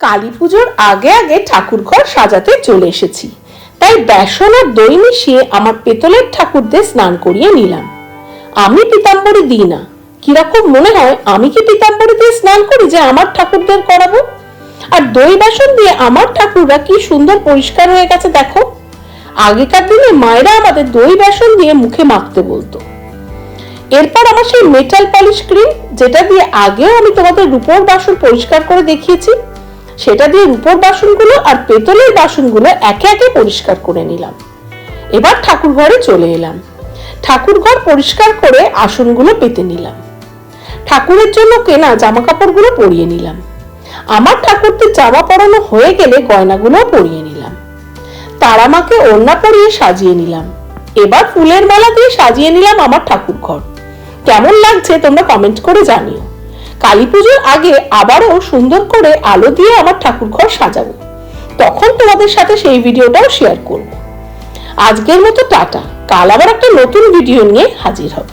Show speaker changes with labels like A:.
A: কালী পুজোর আগে আগে ঠাকুর ঘর সাজাতে চলে এসেছি। তাই বেসন আর দই মিশিয়ে আমার পেতলের ঠাকুরদের স্নান করিয়ে নিলাম। আমি পিতাম্বরী দিই না। কীরকম মনে হয় আমি কি পিতাম্বরী দিয়ে স্নান করি যে আমার ঠাকুরদের করাবো? আর দই বাসন দিয়ে আমার ঠাকুররা কি সুন্দর পরিষ্কার হয়ে গেছে দেখো। আগেকার দিনে মায়েরা আমাদের দই বাসন দিয়ে মুখে মাখতে বলতো। এরপর আমার সেই মেটাল পলিশ ক্রিম যেটা দিয়ে আগেও আমি তোমাদের রূপোর বাসন পরিষ্কার করে দেখিয়েছি সেটা দিয়ে রূপোর বাসনগুলো আর পেতলের বাসনগুলো একে একে পরিষ্কার করে নিলাম। এবার ঠাকুর ঘরে চলে এলাম। ঠাকুর ঘর পরিষ্কার করে আসনগুলো পেতে নিলাম। ঠাকুরের জন্য কেনা জামা কাপড়গুলো পরিয়ে নিলাম। আমার ঠাকুরদের জামা পরানো হয়ে গেলে গয়নাগুলো পরিয়ে নিলাম। তারা তারামাকে ওড়না পরিয়ে সাজিয়ে নিলাম। এবার ফুলের মালা দিয়ে সাজিয়ে নিলাম আমার ঠাকুর ঘর কেমন লাগছে তোমরা কমেন্ট করে জানিও। কালী পুজোর আগে আবারও সুন্দর করে আলো দিয়ে আমার ঠাকুর ঘর সাজাবো। তখন তোমাদের সাথে সেই ভিডিওটাও শেয়ার করব। আজকের মতো টাটা। কাল আবার একটা নতুন ভিডিও নিয়ে হাজির হব।